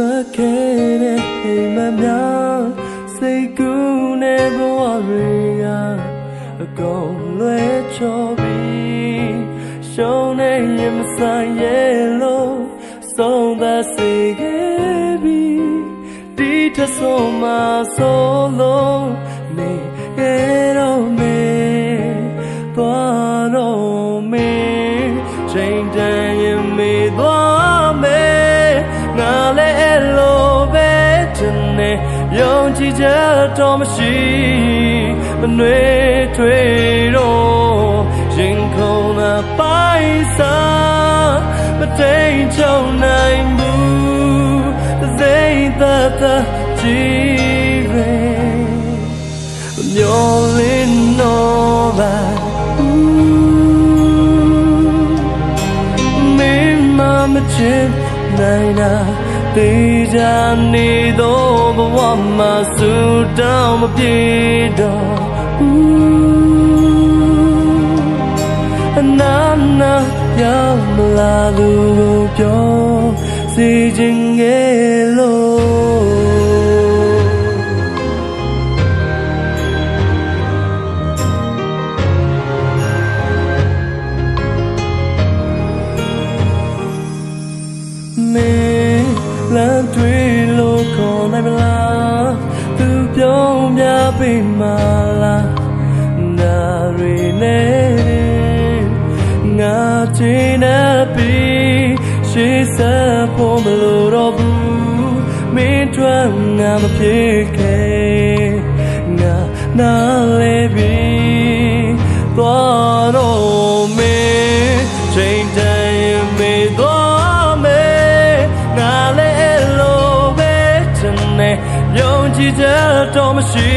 မခဲ့တဲ့အိမ်မများစိတ်ကူးနေဘဝတွေကအကုန်လွဲချော်ပြီးရှုံးနေရင်မဆိုင်ရဲ့လို့ဆုံးသစေခဲ့ပြီးဒီထဆုံးမှာဆိုလို့ ချက်တော့မရှိမနှွေးထွေးတော့ရင်ခုန်သာပိုင်စားမတိမ်ချုံနိုင်ဘူးသိသက်သက်ကြည်ရမျောလင်းတော့ပါမင်းမမချစ်နိုင်တာ တေးကြနေတော့ဘဝမှာစူတောင်းမပြေတော့အနာနာရောက်မလာလို့ပြောစီခြင်းငယ်လို့ နိုင်မလားသူပြောင်းပြပေးမလားနာရီနဲ့ငါချင်တဲ့ပြီးရှေးဆက်ဖို့မလိုတော့ဘူးမင်းတို့ငါမဖြစ်ခဲ့ငါနား နေ့ယုံကြည်ချက်တော့မရှိ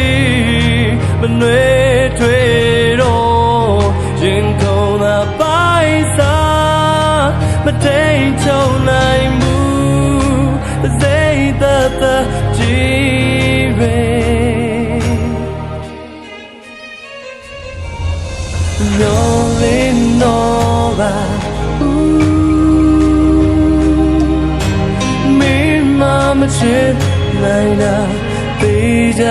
မနှွေးထွေးတော့ရင်ကုန်သာပိုင်စားမတိမ်ချုံနိုင်ဘူးစိတ်သက်သက်ကြည်ရ No in nova Me mama chip naina ပေးကြ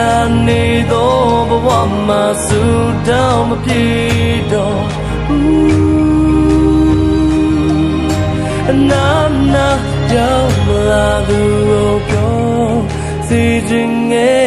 နေတော့ဘဝမှာစူတောင်းမပြေတော့အနာနာရောက်မလာသူကိုပြောစီခြင်းငယ်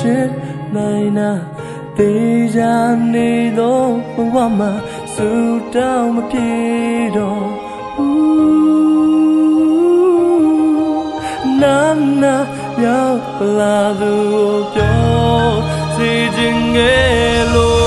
ချစ်နိုင်နာတေးကြနေတော့ဘဝမှာစူတောင်းမပြေတော့နာနာရောက်လာသူပြောစီခြင်းငယ်လို့